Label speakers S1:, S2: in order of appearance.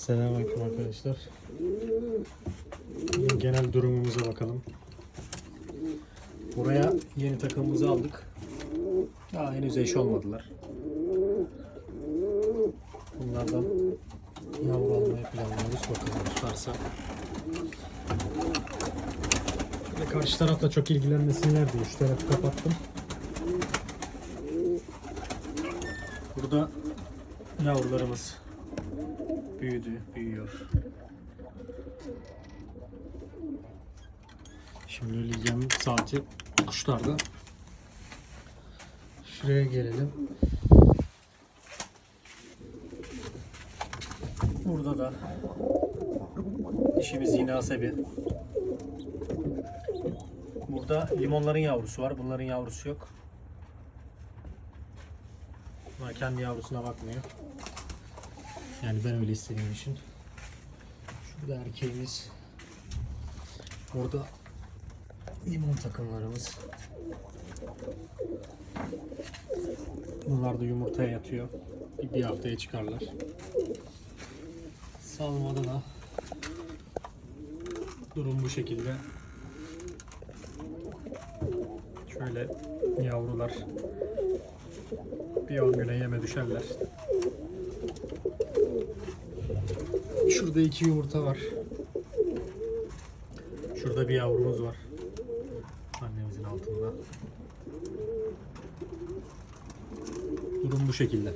S1: Selamünaleyküm arkadaşlar. Genel durumumuza bakalım. Buraya yeni takımımızı aldık. Daha henüz eş olmadılar. Bunlardan yavru almayı planlıyoruz. Bakalım tutarsa. Ve karşı tarafta çok ilgilenmesinler diye şu tarafı kapattım. Burada yavrularımız büyüdü, büyüyor. Şimdi öleceğim saati kuşlarda. Şuraya gelelim. Burada da dişimiz yine asabi. Burada limonların yavrusu var. Bunların yavrusu yok. Bunlar kendi yavrusuna bakmıyor. Yani ben öyle istediğim için. Şurada erkeğimiz. Burada limon takımlarımız. Bunlar da yumurtaya yatıyor. Bir haftaya çıkarlar. Salmada da durum bu şekilde. Şöyle yavrular bir 10 güne yeme düşerler. Şurada iki yumurta var. Şurada bir yavrumuz var. Annemizin altında. Durum bu şekilde.